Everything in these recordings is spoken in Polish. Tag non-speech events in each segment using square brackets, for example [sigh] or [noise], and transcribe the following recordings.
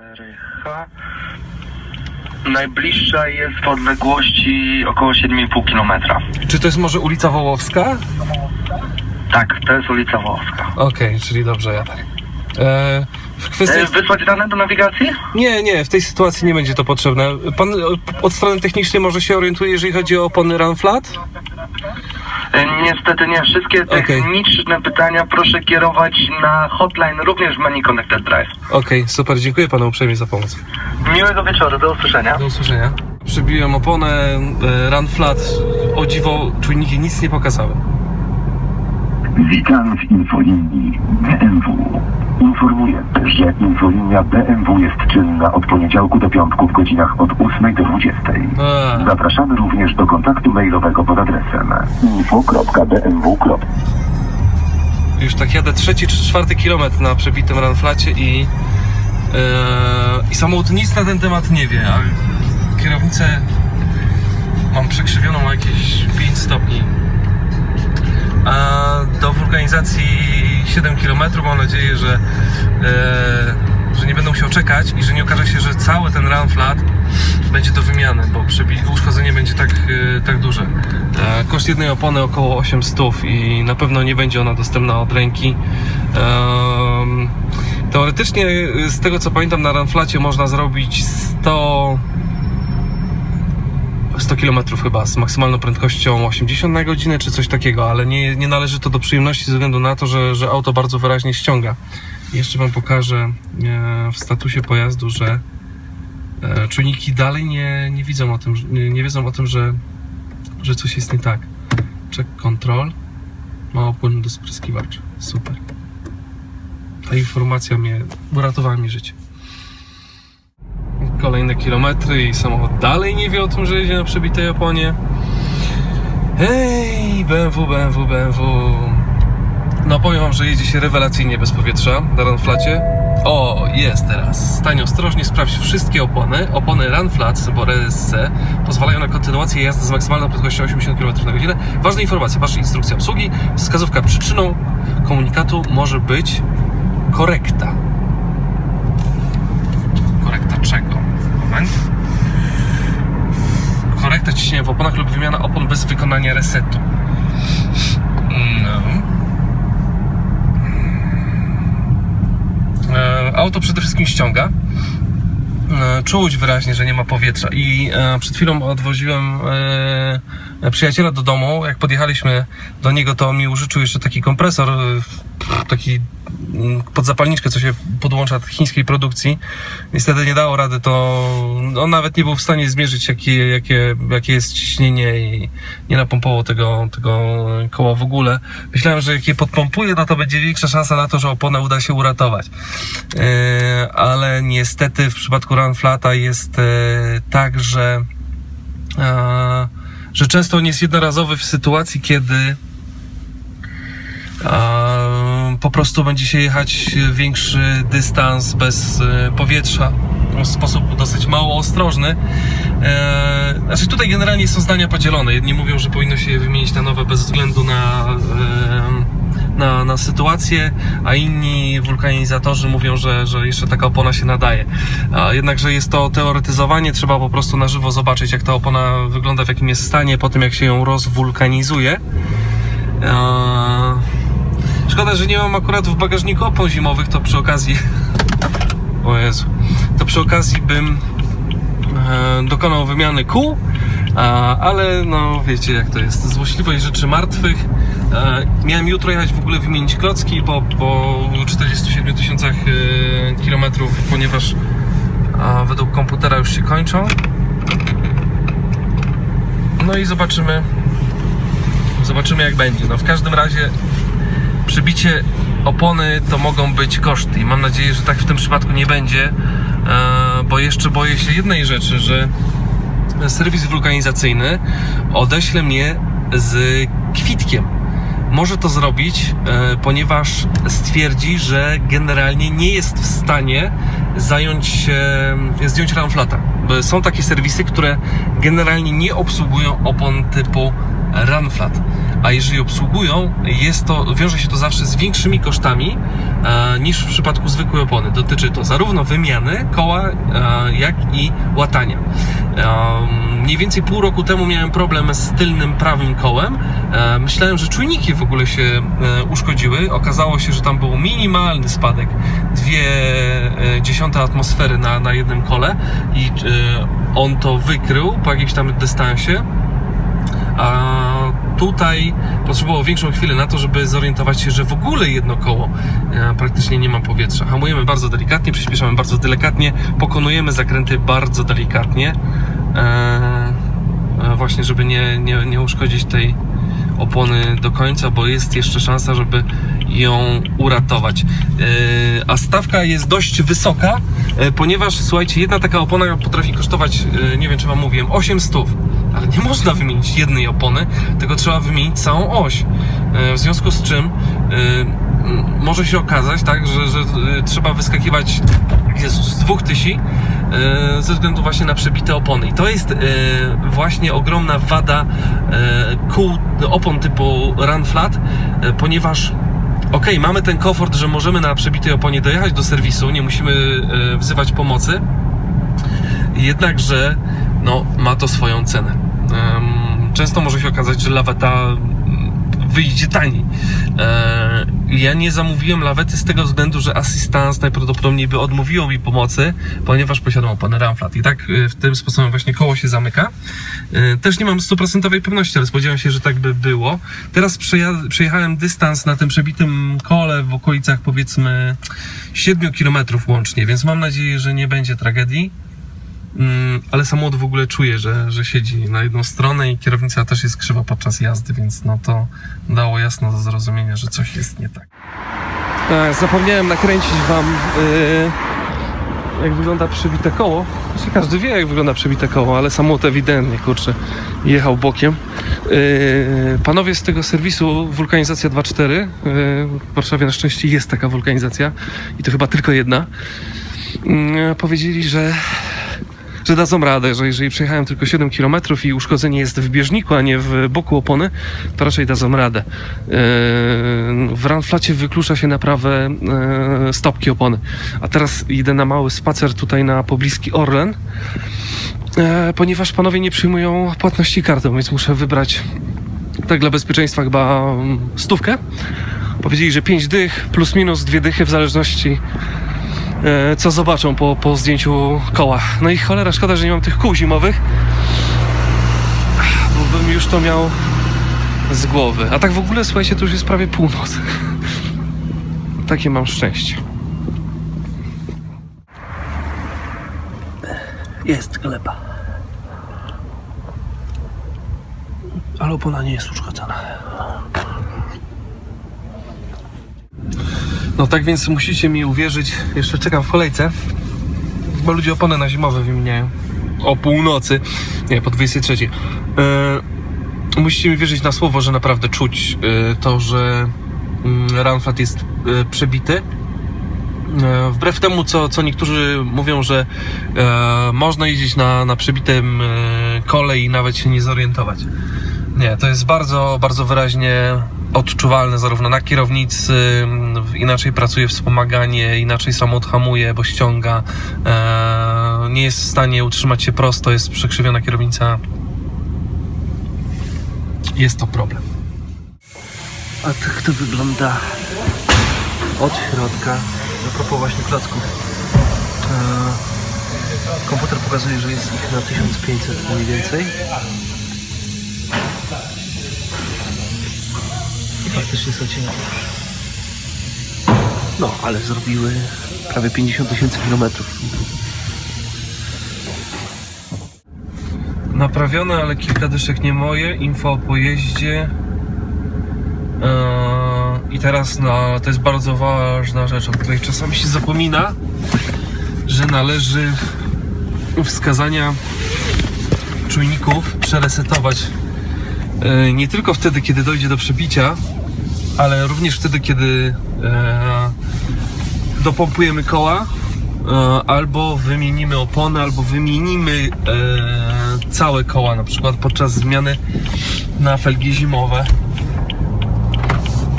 4H. Najbliższa jest w odległości około 7,5 km. Czy to jest może ulica Wołowska? Tak, to jest ulica Wołowska. Okej, czyli dobrze jadę. E, w kwestii... E, wysłać dane do nawigacji? Nie, nie, w tej sytuacji nie będzie to potrzebne. Pan e, od strony technicznej może się orientuje, jeżeli chodzi o opony run flat? Niestety nie. Wszystkie Okej. techniczne pytania proszę kierować na hotline również w menu Connected Drive. Okej, super, dziękuję panu uprzejmie za pomoc. Miłego wieczoru, do usłyszenia. Do usłyszenia. Przybiłem oponę e, run flat. O dziwo, czujniki nic nie pokazały. Witam w infolinii BMW. Informuję, że infolinia BMW jest czynna od poniedziałku do piątku w godzinach od 8 do 20. A, Zapraszamy również do kontaktu mailowego pod adresem info.bmw. już tak jadę trzeci czy czwarty kilometr na przebitym run flacie i, e, i samochód nic na ten temat nie wie, a kierownicę mam przekrzywioną o jakieś 5 stopni. Do wulkanizacji 7 km mam nadzieję, że, e, że nie będę musiał czekać i że nie okaże się, że cały ten run flat będzie do wymiany, bo uszkodzenie będzie tak, e, tak duże. E, koszt jednej opony około 800 i na pewno nie będzie ona dostępna od ręki. Em, teoretycznie e, z tego co pamiętam na runflacie można zrobić 100 100 km chyba z maksymalną prędkością 80 na godzinę czy coś takiego, ale nie, nie należy to do przyjemności ze względu na to, że, że auto bardzo wyraźnie ściąga. Jeszcze Wam pokażę e, w statusie pojazdu, że e, czujniki dalej nie, nie widzą o tym, nie, nie wiedzą o tym, że, że coś jest nie tak. Check control. Mało płynu do spryskiwacza. Super. Ta informacja mnie uratowała mi życie. Kolejne kilometry i samochód dalej nie wie o tym, że jedzie na przebitej oponie. Hej, BMW, BMW, BMW. No powiem wam, że jedzie się rewelacyjnie bez powietrza na Runflacie. O, jest teraz. Stań ostrożnie, sprawdź wszystkie opony. Opony Runflat, symbol RSC, pozwalają na kontynuację jazdy z maksymalną prędkością 80 km na godzinę. Ważna informacja, wasza instrukcja obsługi. Wskazówka przyczyną komunikatu może być korekta. Korekta czego? Moment. Korekta ciśnienia w oponach lub wymiana opon bez wykonania resetu. No. E, Auto przede wszystkim ściąga. E, Czuć wyraźnie, że nie ma powietrza. I e, przed chwilą odwoziłem przyjaciela do domu. Jak podjechaliśmy do niego, to mi użyczył jeszcze taki kompresor, taki mm, pod zapalniczkę, co się podłącza do chińskiej produkcji. Niestety nie dało rady, to on nawet nie był w stanie zmierzyć, jakie, jakie, jakie jest ciśnienie i nie napompował tego, tego koła w ogóle. Myślałem, że jak je podpompuje, no to będzie większa szansa na to, że oponę uda się uratować. E, ale niestety w przypadku Run Flata jest e, tak, że, że często on jest jednorazowy w sytuacji, kiedy po prostu będzie się jechać większy dystans bez e, powietrza w sposób dosyć mało ostrożny. E, znaczy tutaj generalnie są zdania podzielone. Jedni mówią, że powinno się je wymienić na nowe bez względu na, e, na, na sytuację, a inni wulkanizatorzy mówią, że, że jeszcze taka opona się nadaje. Jednakże jest to teoretyzowanie, trzeba po prostu na żywo zobaczyć, jak ta opona wygląda, w jakim jest stanie, po tym jak się ją rozwulkanizuje. E, Szkoda, że nie mam akurat w bagażniku opon zimowych, to przy okazji. [laughs] O Jezu. To przy okazji bym e, dokonał wymiany kół, ale no wiecie jak to jest. Złośliwość rzeczy martwych. E, miałem jutro jechać w ogóle wymienić klocki po, po 47 tysiącach e, kilometrów, ponieważ według komputera już się kończą. No i zobaczymy. Zobaczymy jak będzie. No w każdym razie przybicie opony to mogą być koszty i mam nadzieję, że tak w tym przypadku nie będzie, e, bo jeszcze boję się jednej rzeczy, że serwis wulkanizacyjny odeśle mnie z kwitkiem. Może to zrobić, e, ponieważ stwierdzi, że generalnie nie jest w stanie zająć się, zdjąć ramflata. Są takie serwisy, które generalnie nie obsługują opon typu Runflat. A jeżeli obsługują, jest to, wiąże się to zawsze z większymi kosztami e, niż w przypadku zwykłej opony. Dotyczy to zarówno wymiany koła, e, jak i łatania. E, mniej więcej pół roku temu miałem problem z tylnym prawym kołem. E, myślałem, że czujniki w ogóle się e, uszkodziły. Okazało się, że tam był minimalny spadek, dwie e, dziesiąte atmosfery na, na jednym kole i e, on to wykrył po jakimś tam dystansie. A tutaj potrzebowało większą chwilę na to, żeby zorientować się, że w ogóle jedno koło e, praktycznie nie ma powietrza. Hamujemy bardzo delikatnie, przyspieszamy bardzo delikatnie, pokonujemy zakręty bardzo delikatnie, e, e, właśnie żeby nie, nie, nie uszkodzić tej opony do końca, bo jest jeszcze szansa, żeby ją uratować. A stawka jest dość wysoka, ponieważ słuchajcie, jedna taka opona potrafi kosztować, nie wiem czy wam mówiłem, 8 stów. Ale nie można wymienić jednej opony, tylko trzeba wymienić całą oś. E, W związku z czym e, może się okazać, tak, że, że e, trzeba wyskakiwać z dwóch tysi ze względu właśnie na przebite opony. I to jest właśnie ogromna wada kół opon typu Run Flat, ponieważ Okej, mamy ten komfort, że możemy na przebitej oponie dojechać do serwisu, nie musimy wzywać pomocy, jednakże no, ma to swoją cenę. Często może się okazać, że laweta mm, wyjdzie taniej. E, Ja nie zamówiłem lawety z tego względu, że Assistance najprawdopodobniej by odmówiło mi pomocy, ponieważ posiadam oponę Ramflat. I tak e, w tym sposobem właśnie koło się zamyka. E, Też nie mam stuprocentowej pewności, ale spodziewam się, że tak by było. Teraz przejechałem dystans na tym przebitym kole w okolicach powiedzmy 7 km łącznie, więc mam nadzieję, że nie będzie tragedii. Mm, ale samochód w ogóle czuje, że, że siedzi na jedną stronę i kierownica też jest krzywa podczas jazdy, więc no to dało jasno do zrozumienia, że coś jest nie tak. Zapomniałem nakręcić wam, yy, jak wygląda przebite koło. Znaczy, każdy wie, jak wygląda przebite koło, ale samochód ewidentnie, kurczę, jechał bokiem. Yy, panowie z tego serwisu Wulkanizacja 2.4, yy, w Warszawie na szczęście jest taka wulkanizacja i to chyba tylko jedna, yy, powiedzieli, że że dadzą radę, że jeżeli przejechałem tylko 7 km i uszkodzenie jest w bieżniku, a nie w boku opony, to raczej dadzą radę. Yy, W Runflacie wyklucza się naprawę yy, stopki opony. A teraz idę na mały spacer tutaj na pobliski Orlen, yy, ponieważ panowie nie przyjmują płatności kartą, więc muszę wybrać tak dla bezpieczeństwa chyba mm, stówkę. Powiedzieli, że 5 dych plus minus dwie dychy w zależności co zobaczą po, po zdjęciu koła. No i cholera, szkoda, że nie mam tych kół zimowych, bo bym już to miał z głowy. A tak w ogóle, słuchajcie, to już jest prawie północ. [laughs] Takie mam szczęście. Jest gleba. Ale opona nie jest uszkodzona. No tak więc musicie mi uwierzyć, jeszcze czekam w kolejce, bo ludzie opony na zimowe wymieniają. O północy, nie, po 23. Yy, musicie mi wierzyć na słowo, że naprawdę czuć yy, to, że yy, jest yy, przebity. Wbrew temu, co, co niektórzy mówią, że e, można jeździć na, na przebitym e, kole i nawet się nie zorientować. Nie, to jest bardzo, bardzo wyraźnie odczuwalne zarówno na kierownicy, inaczej pracuje wspomaganie, inaczej samochód hamuje, bo ściąga, e, nie jest w stanie utrzymać się prosto, jest przekrzywiona kierownica. Jest to problem. A tak to wygląda od środka. A propos właśnie klocków. E, komputer pokazuje, że jest ich na 1500 mniej więcej. I faktycznie są cienkie. No, ale zrobiły prawie 50 tysięcy kilometrów. Naprawione, ale kilka dyszek nie moje. Info o pojeździe. Eee, I teraz no, to jest bardzo ważna rzecz, o której czasami się zapomina, że należy wskazania czujników przeresetować e, nie tylko wtedy, kiedy dojdzie do przebicia, ale również wtedy, kiedy e, dopompujemy koła, e, albo wymienimy opony, albo wymienimy e, całe koła, na przykład podczas zmiany na felgi zimowe.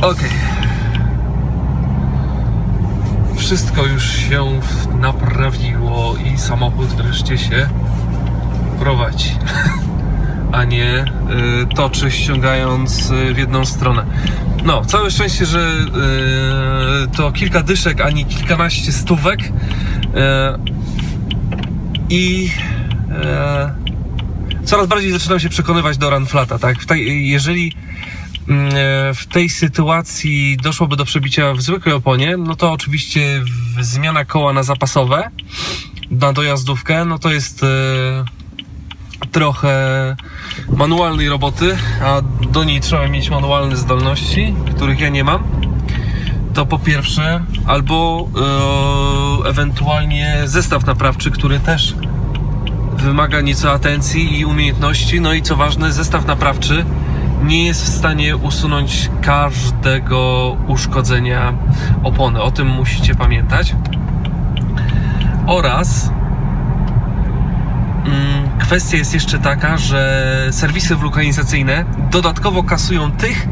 Okej. Wszystko już się naprawiło i samochód wreszcie się prowadzi. [laughs] A nie y, toczy ściągając y, w jedną stronę. No, całe szczęście, że y, to kilka dyszek, a nie kilkanaście stówek. Y, I y, coraz bardziej zaczynam się przekonywać do Runflata, tak? Jeżeli mm, e, w tej sytuacji doszłoby do przebicia w zwykłej oponie, no to oczywiście zmiana koła na zapasowe na dojazdówkę, no to jest e, trochę manualnej roboty, a do niej trzeba mieć manualne zdolności, których ja nie mam. To po pierwsze, albo e, ewentualnie zestaw naprawczy, który też wymaga nieco atencji i umiejętności. No i co ważne, zestaw naprawczy nie jest w stanie usunąć każdego uszkodzenia opony. O tym musicie pamiętać. Oraz kwestia jest jeszcze taka, że serwisy wulkanizacyjne dodatkowo kasują tych,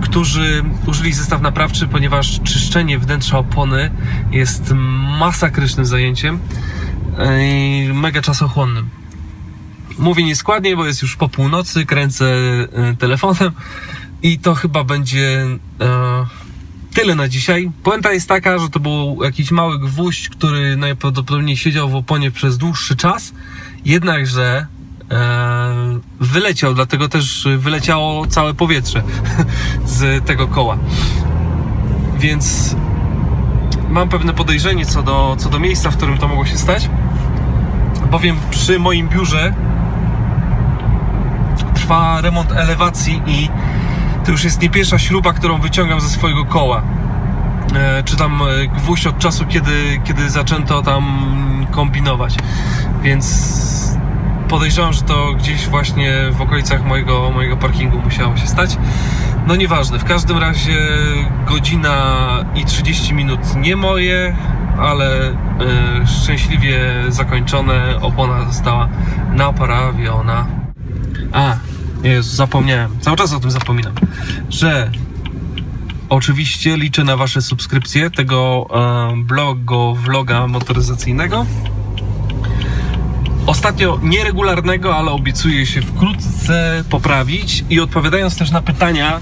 którzy użyli zestaw naprawczy, ponieważ czyszczenie wnętrza opony jest masakrycznym zajęciem i mega czasochłonnym. Mówię nieskładnie, bo jest już po północy, kręcę e, telefonem i to chyba będzie e, tyle na dzisiaj. Puenta jest taka, że to był jakiś mały gwóźdź, który najprawdopodobniej siedział w oponie przez dłuższy czas, jednakże e, wyleciał, dlatego też wyleciało całe powietrze [laughs] z tego koła. Więc mam pewne podejrzenie co do, co do miejsca, w którym to mogło się stać, bowiem przy moim biurze trwa remont elewacji i to już jest nie pierwsza śruba, którą wyciągam ze swojego koła. E, czy tam e, gwóźdź od czasu, kiedy, kiedy zaczęto tam kombinować. Więc podejrzewam, że to gdzieś właśnie w okolicach mojego, mojego parkingu musiało się stać. No nieważne, w każdym razie godzina i 30 minut nie moje, ale e, szczęśliwie zakończone. Opona została naprawiona. A, Jezu, zapomniałem. Cały czas o tym zapominam. Że oczywiście liczę na Wasze subskrypcje tego e, blogo, vloga motoryzacyjnego. Ostatnio nieregularnego, ale obiecuję się wkrótce poprawić. I odpowiadając też na pytania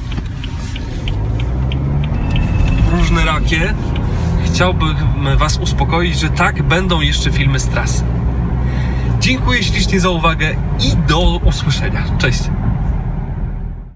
różne rakie, chciałbym Was uspokoić, że tak, będą jeszcze filmy z trasy. Dziękuję ślicznie za uwagę i do usłyszenia. Cześć.